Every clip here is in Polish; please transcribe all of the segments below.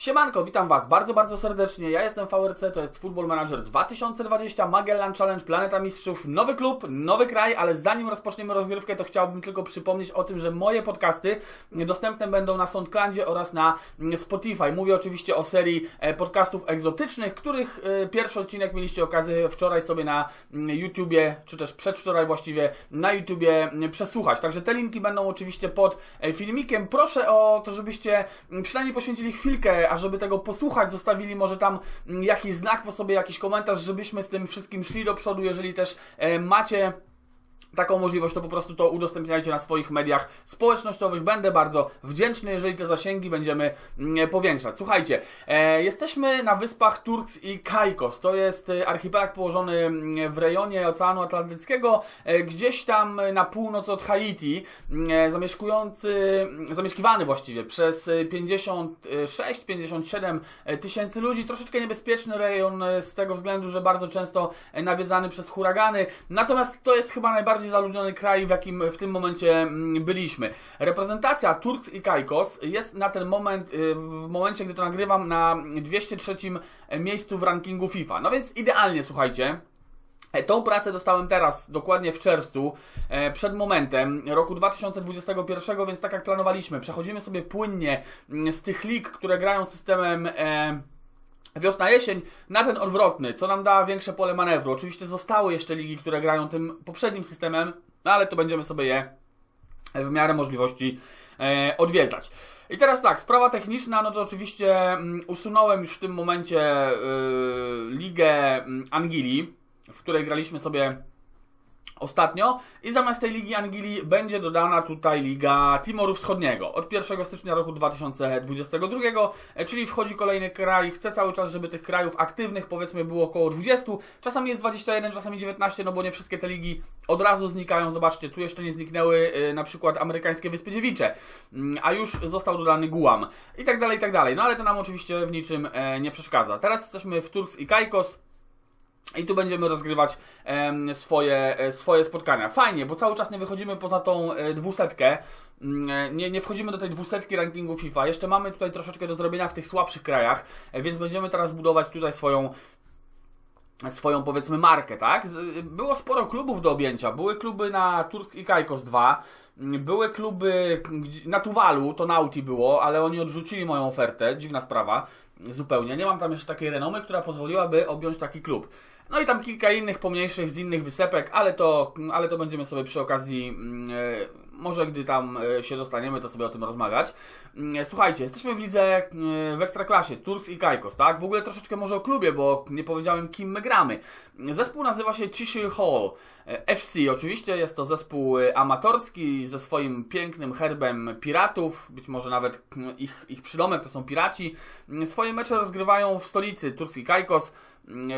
Siemanko, witam Was bardzo, bardzo serdecznie. Ja jestem VRC, to jest Football Manager 2020, Magellan Challenge, Planeta Mistrzów, nowy klub, nowy kraj, ale zanim rozpoczniemy rozgrywkę, to chciałbym tylko przypomnieć o tym, że moje podcasty dostępne będą na SoundCloudzie oraz na Spotify. Mówię oczywiście o serii e, podcastów egzotycznych, których e, pierwszy odcinek mieliście okazję wczoraj sobie na YouTubie, czy też przedwczoraj właściwie na YouTubie przesłuchać. Także te linki będą oczywiście pod e, filmikiem. Proszę o to, żebyście przynajmniej poświęcili chwilkę a żeby tego posłuchać, zostawili może tam mm, jakiś znak po sobie, jakiś komentarz, żebyśmy z tym wszystkim szli do przodu. Jeżeli też e, macie taką możliwość, to po prostu to udostępniajcie na swoich mediach społecznościowych. Będę bardzo wdzięczny, jeżeli te zasięgi będziemy mm, powiększać. Słuchajcie, e, jesteśmy na wyspach Turks i Caicos. To jest e, archipelag położony mm, w rejonie Oceanu Atlantyckiego, e, gdzieś tam na północ od Haiti, e, zamieszkujący, zamieszkiwany właściwie przez 56-57 e, tysięcy ludzi. Troszeczkę niebezpieczny rejon e, z tego względu, że bardzo często nawiedzany przez huragany. Natomiast to jest chyba najbardziej najbardziej zaludniony kraj, w jakim w tym momencie mm, byliśmy. Reprezentacja Turks i Caicos jest na ten moment, y, w momencie, gdy to nagrywam, na 203 miejscu w rankingu FIFA. No więc idealnie, słuchajcie. E, tą pracę dostałem teraz, dokładnie w czerwcu, e, przed momentem roku 2021, więc tak jak planowaliśmy, przechodzimy sobie płynnie mm, z tych lig, które grają systemem e, wiosna-jesień na ten odwrotny, co nam da większe pole manewru. Oczywiście zostały jeszcze ligi, które grają tym poprzednim systemem, no ale to będziemy sobie je w miarę możliwości e, odwiedzać. I teraz tak, sprawa techniczna, no to oczywiście mm, usunąłem już w tym momencie y, ligę mm, Angilii, w której graliśmy sobie ostatnio i zamiast tej Ligi Angilii będzie dodana tutaj Liga Timoru Wschodniego od 1 stycznia roku 2022, e, czyli wchodzi kolejny kraj. Chcę cały czas, żeby tych krajów aktywnych powiedzmy było około 20, czasami jest 21, czasami 19, no bo nie wszystkie te ligi od razu znikają. Zobaczcie, tu jeszcze nie zniknęły e, na przykład amerykańskie Wyspy Dziewicze, mm, a już został dodany Guam i tak dalej, i tak dalej. No ale to nam oczywiście w niczym e, nie przeszkadza. Teraz jesteśmy w Turks i Caicos. I tu będziemy rozgrywać swoje, e, swoje spotkania. Fajnie, bo cały czas nie wychodzimy poza tą e, dwusetkę. Mm, e, nie, nie wchodzimy do tej dwusetki rankingu FIFA. Jeszcze mamy tutaj troszeczkę do zrobienia w tych słabszych krajach, więc będziemy teraz budować tutaj swoją swoją powiedzmy markę, tak? Było sporo klubów do objęcia. Były kluby na Tursk i Caicos 2, były kluby na Tuwalu, to Nauti było, ale oni odrzucili moją ofertę, dziwna sprawa, zupełnie. Nie mam tam jeszcze takiej renomy, która pozwoliłaby objąć taki klub. No i tam kilka innych pomniejszych z innych wysepek, ale to, ale to będziemy sobie przy okazji mm, e, może gdy tam e, się dostaniemy, to sobie o tym rozmawiać. Mm, słuchajcie, jesteśmy w lidze e, w Ekstraklasie, Turs i Kajkos, tak? W ogóle troszeczkę może o klubie, bo nie powiedziałem kim my gramy. Zespół nazywa się Cheshire Hall e, FC. Oczywiście jest to zespół amatorski ze swoim pięknym herbem piratów, być może nawet ich, ich przydomek to są piraci. Swoje mecze rozgrywają w stolicy Turs i Kajkos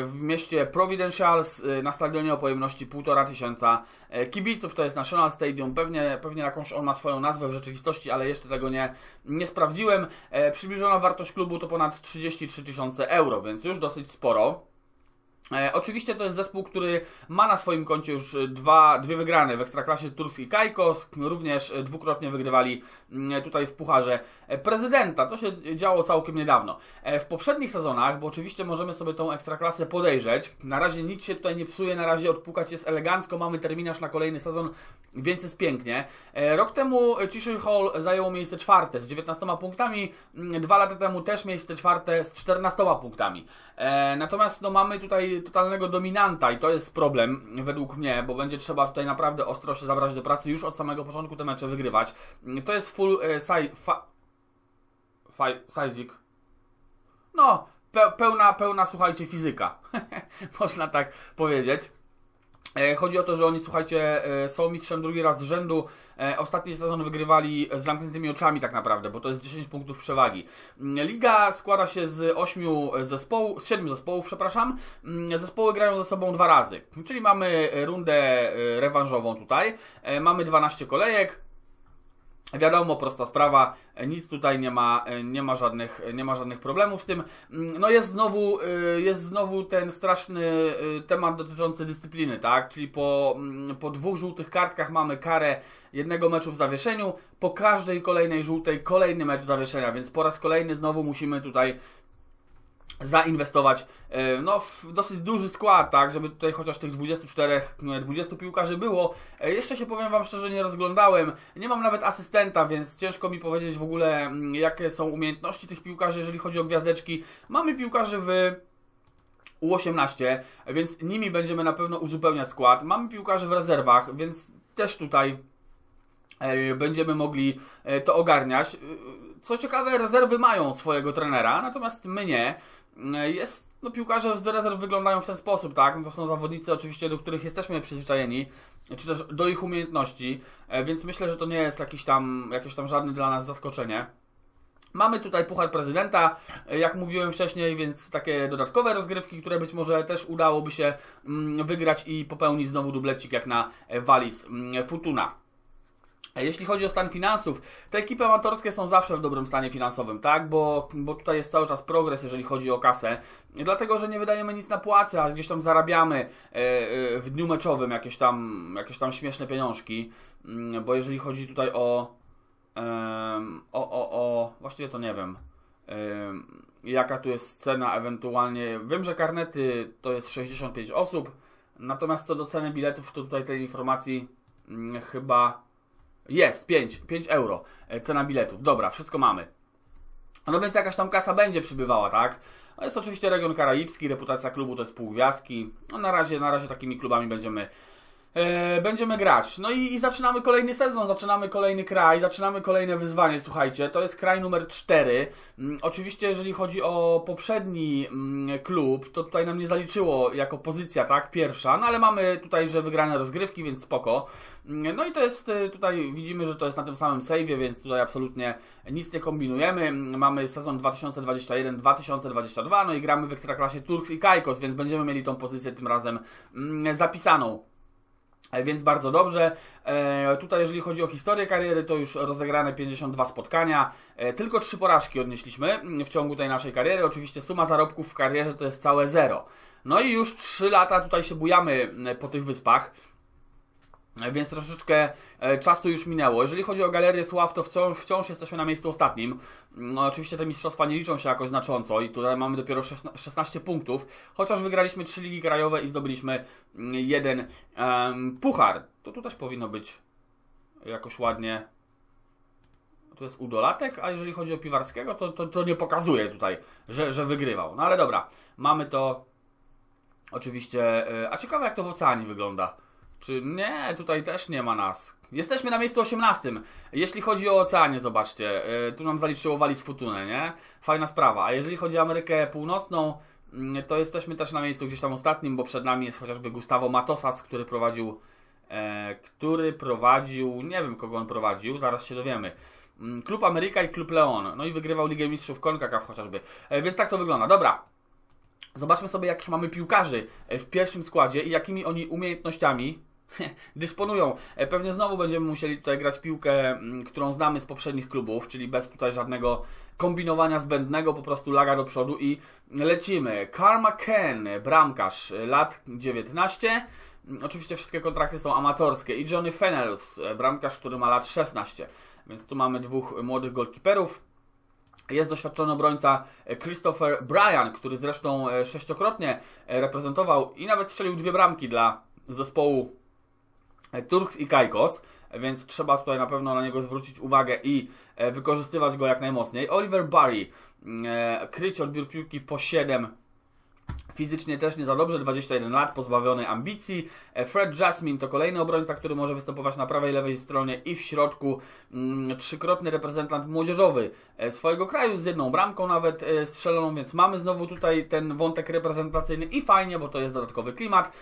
w mieście Providencials na stadionie o pojemności 1,5 tysiąca kibiców. To jest National Stadium. Pewnie, pewnie pewnie jakąś on ma swoją nazwę w rzeczywistości, ale jeszcze tego nie, nie sprawdziłem. E, przybliżona wartość klubu to ponad 33 tysiące euro, więc już dosyć sporo. E, oczywiście to jest zespół, który ma na swoim koncie już dwa, dwie wygrane w Ekstraklasie Turski Kajkos, również dwukrotnie wygrywali mm, tutaj w Pucharze Prezydenta. To się działo całkiem niedawno. E, w poprzednich sezonach, bo oczywiście możemy sobie tą Ekstraklasę podejrzeć, na razie nic się tutaj nie psuje, na razie odpukać jest elegancko, mamy terminarz na kolejny sezon, więc jest pięknie. E, rok temu Ciszy Hall zajęło miejsce czwarte z 19 punktami, mm, dwa lata temu też miejsce czwarte z 14 punktami. Natomiast no, mamy tutaj totalnego dominanta i to jest problem według mnie, bo będzie trzeba tutaj naprawdę ostro się zabrać do pracy już od samego początku te mecze wygrywać. To jest full e, si, fa. No, pe, pełna, pełna, słuchajcie, fizyka. Można tak powiedzieć. E, chodzi o to, że oni, słuchajcie, e, są mistrzem drugi raz z rzędu. E, ostatni sezon wygrywali z zamkniętymi oczami tak naprawdę, bo to jest 10 punktów przewagi. Mm, Liga składa się z 8 zespołów, z 7 zespołów, przepraszam. Mm, zespoły grają ze sobą dwa razy, czyli mamy rundę rewanżową tutaj. Mamy 12 kolejek. Wiadomo, prosta sprawa, nic tutaj nie ma, nie ma, żadnych, nie ma żadnych problemów z tym. No jest znowu, jest znowu ten straszny temat dotyczący dyscypliny, tak? Czyli po, po dwóch żółtych kartkach mamy karę jednego meczu w zawieszeniu, po każdej kolejnej żółtej kolejny mecz zawieszenia, więc po raz kolejny znowu musimy tutaj zainwestować e, no, w dosyć duży skład, tak, żeby tutaj chociaż tych 24, 20 piłkarzy było. E, jeszcze się powiem Wam szczerze, nie rozglądałem, nie mam nawet asystenta, więc ciężko mi powiedzieć w ogóle, mm, jakie są umiejętności tych piłkarzy, jeżeli chodzi o gwiazdeczki. Mamy piłkarzy w U18, więc nimi będziemy na pewno uzupełniać skład. Mamy piłkarzy w rezerwach, więc też tutaj e, będziemy mogli to ogarniać. Co ciekawe, rezerwy mają swojego trenera, natomiast my nie. Jest, no piłkarze z rezerw wyglądają w ten sposób, tak? No to są zawodnicy oczywiście, do których jesteśmy przyzwyczajeni, czy też do ich umiejętności, e, więc myślę, że to nie jest jakiś tam, jakieś tam żadne dla nas zaskoczenie. Mamy tutaj Puchar Prezydenta, e, jak mówiłem wcześniej, więc takie dodatkowe rozgrywki, które być może też udałoby się mm, wygrać i popełnić znowu dublecik jak na Walis mm, Futuna. Jeśli chodzi o stan finansów, te ekipy amatorskie są zawsze w dobrym stanie finansowym, tak? Bo, bo tutaj jest cały czas progres, jeżeli chodzi o kasę. Dlatego, że nie wydajemy nic na płace, a gdzieś tam zarabiamy e, e, w dniu meczowym jakieś tam, jakieś tam śmieszne pieniążki. Mm, bo jeżeli chodzi tutaj o. O, o, o. Właściwie to nie wiem. Jaka tu jest cena ewentualnie. Wiem, że karnety to jest 65 osób. Natomiast co do ceny biletów, to tutaj tej informacji mm, chyba jest, 5, 5 euro e, cena biletów. Dobra, wszystko mamy. No więc jakaś tam kasa będzie przybywała, tak? No jest oczywiście region karaibski, reputacja klubu to jest pół gwiazdki. No na razie, na razie takimi klubami będziemy będziemy grać. No i, i, zaczynamy kolejny sezon, zaczynamy kolejny kraj, zaczynamy kolejne wyzwanie, słuchajcie. To jest kraj numer 4. Mm, oczywiście, jeżeli chodzi o poprzedni mm, klub, to tutaj nam nie zaliczyło jako pozycja, tak? Pierwsza, no ale mamy tutaj, że wygrane rozgrywki, więc spoko. Mm, no i to jest, e, tutaj widzimy, że to jest na tym samym save'ie, więc tutaj absolutnie nic nie kombinujemy. Mamy sezon 2021-2022, no i gramy w Ekstraklasie Turks i Kajkos, więc będziemy mieli tą pozycję tym razem zapisaną. E, więc bardzo dobrze. E, tutaj, jeżeli chodzi o historię kariery, to już rozegrane 52 spotkania. E, tylko 3 porażki odnieśliśmy w ciągu tej naszej kariery. Oczywiście suma zarobków w karierze to jest całe zero. No i już 3 lata tutaj się bujamy po tych wyspach więc troszeczkę e, czasu już minęło. Jeżeli chodzi o Galerię Sław, to wciąż, wciąż jesteśmy na miejscu ostatnim. No, oczywiście te mistrzostwa nie liczą się jakoś znacząco i tutaj mamy dopiero 16 punktów, chociaż wygraliśmy 3 ligi krajowe i zdobyliśmy mm, jeden um, puchar. To tu też powinno być jakoś ładnie. Tu jest udolatek, a jeżeli chodzi o Piwarskiego, to, to, to nie pokazuje tutaj, że, że wygrywał. No ale dobra, mamy to oczywiście. E, a ciekawe jak to w oceanie wygląda. Czy nie, tutaj też nie ma nas. Jesteśmy na miejscu 18. Jeśli chodzi o oceanie, zobaczcie, yy, tu nam zaliczyło Wallis Futunę, nie? Fajna sprawa. A jeżeli chodzi o Amerykę Północną, yy, to jesteśmy też na miejscu gdzieś tam ostatnim, bo przed nami jest chociażby Gustavo Matosas, który prowadził, e, który prowadził, nie wiem kogo on prowadził, zaraz się dowiemy. Mm, klub Ameryka i Klub Leon. No i wygrywał Ligę Mistrzów CONCACAF chociażby. E, więc tak to wygląda. Dobra. Zobaczmy sobie, jakich mamy piłkarzy e, w pierwszym składzie i jakimi oni umiejętnościami dysponują. E, pewnie znowu będziemy musieli tutaj grać piłkę, mm, którą znamy z poprzednich klubów, czyli bez tutaj żadnego kombinowania zbędnego, po prostu laga do przodu i lecimy. Karma Ken, bramkarz, lat 19. Mm, oczywiście wszystkie kontrakty są amatorskie. I Johnny Fenels, e, bramkarz, który ma lat 16. Więc tu mamy dwóch młodych golkiperów. Jest doświadczony obrońca e, Christopher Bryan, który zresztą sześciokrotnie reprezentował i nawet strzelił dwie bramki dla zespołu Turks i Kajkos, więc trzeba tutaj na pewno na niego zwrócić uwagę i e, wykorzystywać go jak najmocniej. Oliver Barry, e, kryć odbiór piłki po 7 Fizycznie też nie za dobrze, 21 lat, pozbawiony ambicji. E, Fred Jasmine to kolejny obrońca, który może występować na prawej lewej stronie i w środku. Mm, trzykrotny reprezentant młodzieżowy e, swojego kraju z jedną bramką nawet e, strzeloną, więc mamy znowu tutaj ten wątek reprezentacyjny i fajnie, bo to jest dodatkowy klimat.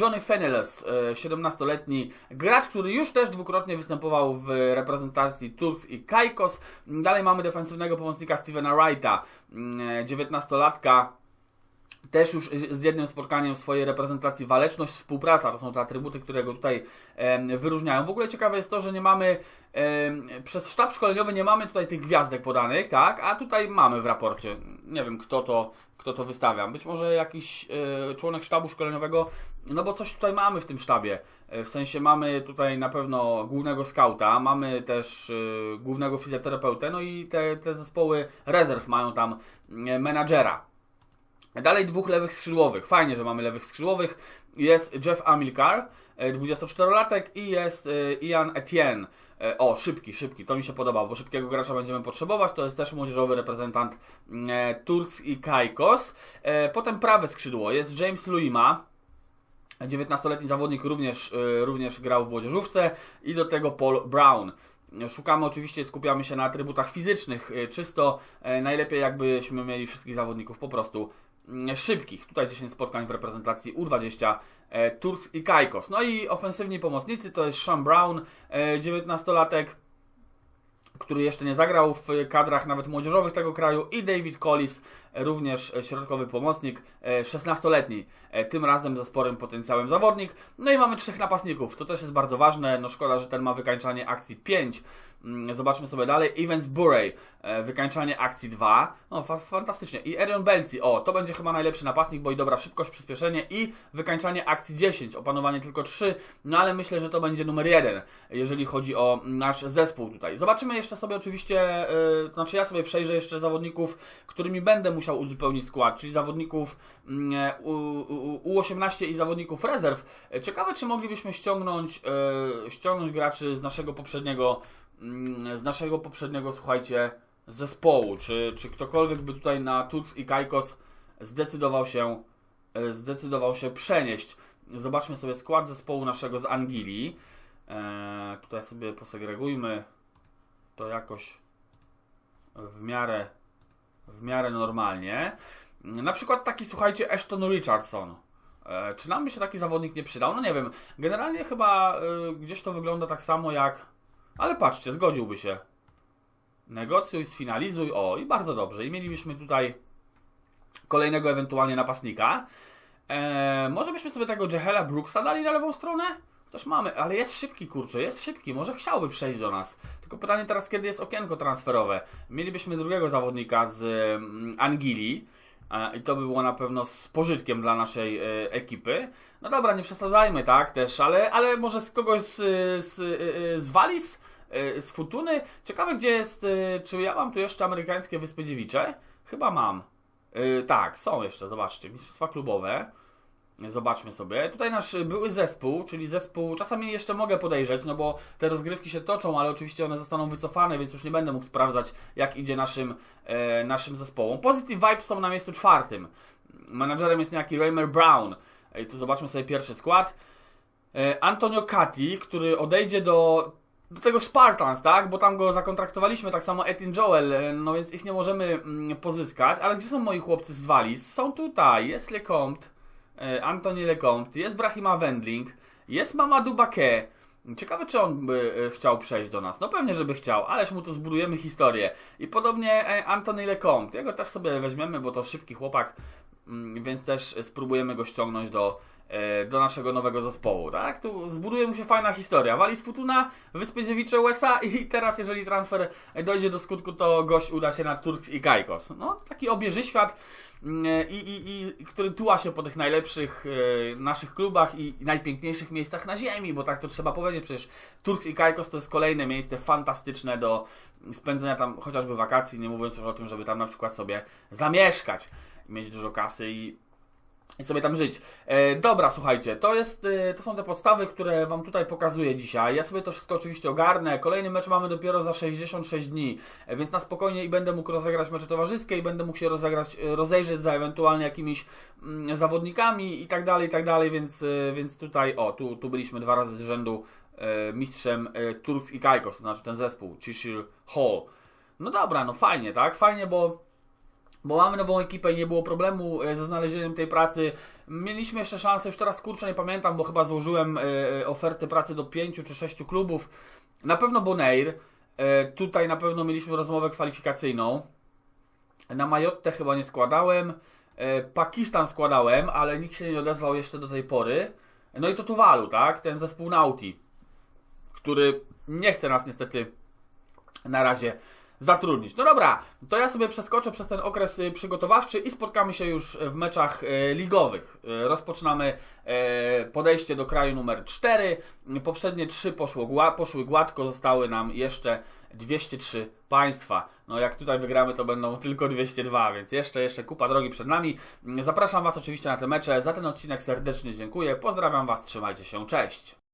Johnny Feneles, 17-letni gracz, który już też dwukrotnie występował w reprezentacji Turks i Kajkos. Dalej mamy defensywnego pomocnika Stevena Wrighta, 19-latka mm, też już z jednym spotkaniem swojej reprezentacji waleczność, współpraca, to są te atrybuty, które go tutaj em, wyróżniają. W ogóle ciekawe jest to, że nie mamy, em, przez sztab szkoleniowy nie mamy tutaj tych gwiazdek podanych, tak, a tutaj mamy w raporcie. Nie wiem, kto to, kto to wystawia. Być może jakiś e, członek sztabu szkoleniowego, no bo coś tutaj mamy w tym sztabie. E, w sensie mamy tutaj na pewno głównego skauta, mamy też e, głównego fizjoterapeutę, no i te, te zespoły rezerw mają tam e, menadżera. Dalej dwóch lewych skrzydłowych. Fajnie, że mamy lewych skrzydłowych. Jest Jeff Amilcar, e, 24-latek i jest e, Ian Etienne. E, O, szybki, szybki, to mi się podobało, bo szybkiego gracza będziemy potrzebować. To jest też młodzieżowy reprezentant e, Turks i Caicos. E, Potem prawe skrzydło jest James Luima. 19-letni zawodnik również, e, również grał w młodzieżówce i do tego Paul Brown. Szukamy oczywiście, skupiamy się na atrybutach fizycznych, e, czysto e, najlepiej jakbyśmy mieli wszystkich zawodników po prostu mm, szybkich. Tutaj 10 spotkań w reprezentacji U20 e, Turks i Caicos. No i ofensywni pomocnicy to jest Sean Brown, e, 19-latek, który jeszcze nie zagrał w kadrach nawet młodzieżowych tego kraju i David Collis, również e, środkowy pomocnik, e, 16-letni, e, tym razem ze sporym potencjałem zawodnik. No i mamy trzech napastników, co też jest bardzo ważne. No szkoda, że ten ma wykańczanie akcji 5. Mm, Zobaczmy sobie dalej. Evans Burray, e, wykańczanie akcji 2. No fa fantastycznie. I Arion Belci, o, to będzie chyba najlepszy napastnik, bo i dobra szybkość, przyspieszenie i wykańczanie akcji 10. Opanowanie tylko 3, no ale myślę, że to będzie numer 1, jeżeli chodzi o nasz zespół tutaj. Zobaczymy jeszcze sobie oczywiście, yy, znaczy ja sobie przejrzę jeszcze zawodników, którymi będę musiał uzupełnić skład, czyli zawodników mm, U, U18 i zawodników rezerw. E, Ciekawe, czy moglibyśmy ściągnąć, yy, ściągnąć graczy z naszego poprzedniego, mm, z naszego poprzedniego, słuchajcie, zespołu. Czy, czy ktokolwiek by tutaj na Tuc i Kajkos zdecydował się, e, zdecydował się przenieść. Zobaczmy sobie skład zespołu naszego z Angilii. E, tutaj sobie posegregujmy to jakoś w miarę, w miarę normalnie. Na przykład taki, słuchajcie, Ashton Richardson. E, czy nam by się taki zawodnik nie przydał? No nie wiem. Generalnie chyba e, gdzieś to wygląda tak samo jak... Ale patrzcie, zgodziłby się. Negocjuj, sfinalizuj. O, i bardzo dobrze. I mielibyśmy tutaj kolejnego ewentualnie napastnika. Eee, może byśmy sobie tego Jehela Brooksa dali na lewą stronę? Też mamy, ale jest szybki, kurczę, jest szybki, może chciałby przejść do nas. Tylko pytanie teraz, kiedy jest okienko transferowe? Mielibyśmy drugiego zawodnika z mm, Angilii e, i to by było na pewno z pożytkiem dla naszej e, ekipy. No dobra, nie przesadzajmy, tak, też, ale, ale może z kogoś z, z, e, z Wallis? e, Z Futuny? Ciekawe, gdzie jest, czy ja mam tu jeszcze amerykańskie Wyspy Dziewicze? Chyba mam. Tak, są jeszcze, zobaczcie, mistrzostwa klubowe. Zobaczmy sobie. Tutaj nasz były zespół, czyli zespół, czasami jeszcze mogę podejrzeć, no bo te rozgrywki się toczą, ale oczywiście one zostaną wycofane, więc już nie będę mógł sprawdzać, jak idzie naszym, e, naszym zespołom. Positive Vibes są na miejscu czwartym. Menadżerem jest niejaki Raymer Brown. I tu zobaczmy sobie pierwszy skład. E, Antonio Cati, który odejdzie do do tego Spartans, tak? Bo tam go zakontraktowaliśmy, tak samo Etin Joel, e, no więc ich nie możemy mm, pozyskać. Ale gdzie są moi chłopcy z Wallis? Są tutaj, jest Lecomte, Antoni Lecomte, jest Brahima Wendling, jest Mamadou Baké. Ciekawe, czy on by e, chciał przejść do nas. No pewnie, żeby chciał, ależ mu to zbudujemy historię. I podobnie e, Antony Lecomte. Jego też sobie weźmiemy, bo to szybki chłopak, więc też spróbujemy go ściągnąć do, e, do naszego nowego zespołu, tak? Tu zbuduje mu się fajna historia. Wali z Futuna, Wyspy Dziewicze USA i teraz, jeżeli transfer dojdzie do skutku, to gość uda się na Turks i Caicos. No, taki obieży świat, mm, i, i, i, który tuła się po tych najlepszych e, naszych klubach i najpiękniejszych miejscach na ziemi, bo tak to trzeba powiedzieć, przecież Turks i Caicos to jest kolejne miejsce fantastyczne do spędzenia tam chociażby wakacji, nie mówiąc już o tym, żeby tam na przykład sobie zamieszkać, mieć dużo kasy i i sobie tam żyć. E, dobra, słuchajcie, to, jest, e, to są te podstawy, które Wam tutaj pokazuję dzisiaj. Ja sobie to wszystko oczywiście ogarnę. Kolejny mecz mamy dopiero za 66 dni, e, więc na spokojnie i będę mógł rozegrać mecze towarzyskie i będę mógł się rozegrać, e, rozejrzeć za ewentualnie jakimiś mm, zawodnikami i tak dalej, i tak dalej, więc, e, więc tutaj, o, tu, tu byliśmy dwa razy z rzędu e, mistrzem e, Turks i Caicos, to znaczy ten zespół, Cheshire Hall. No dobra, no fajnie, tak? Fajnie, bo bo mamy nową ekipę i nie było problemu e, ze znalezieniem tej pracy. Mieliśmy jeszcze szansę, już teraz kurczę nie pamiętam, bo chyba złożyłem e, oferty pracy do pięciu czy sześciu klubów. Na pewno Bonaire. E, Tutaj na pewno mieliśmy rozmowę kwalifikacyjną. Na Majotte chyba nie składałem. E, Pakistan składałem, ale nikt się nie odezwał jeszcze do tej pory. No i to Tuwalu, tak? Ten zespół Nauti, który nie chce nas niestety na razie zatrudnić. No dobra, to ja sobie przeskoczę przez ten okres y, przygotowawczy i spotkamy się już w meczach y, ligowych. Y, Rozpoczynamy podejście do kraju numer 4. Poprzednie trzy poszło, gła- poszły gładko, zostały nam jeszcze 203 państwa. No jak tutaj wygramy, to będą tylko 202, więc jeszcze, jeszcze kupa drogi przed nami. Zapraszam Was oczywiście na te mecze. Za ten odcinek serdecznie dziękuję. Pozdrawiam Was, trzymajcie się, cześć.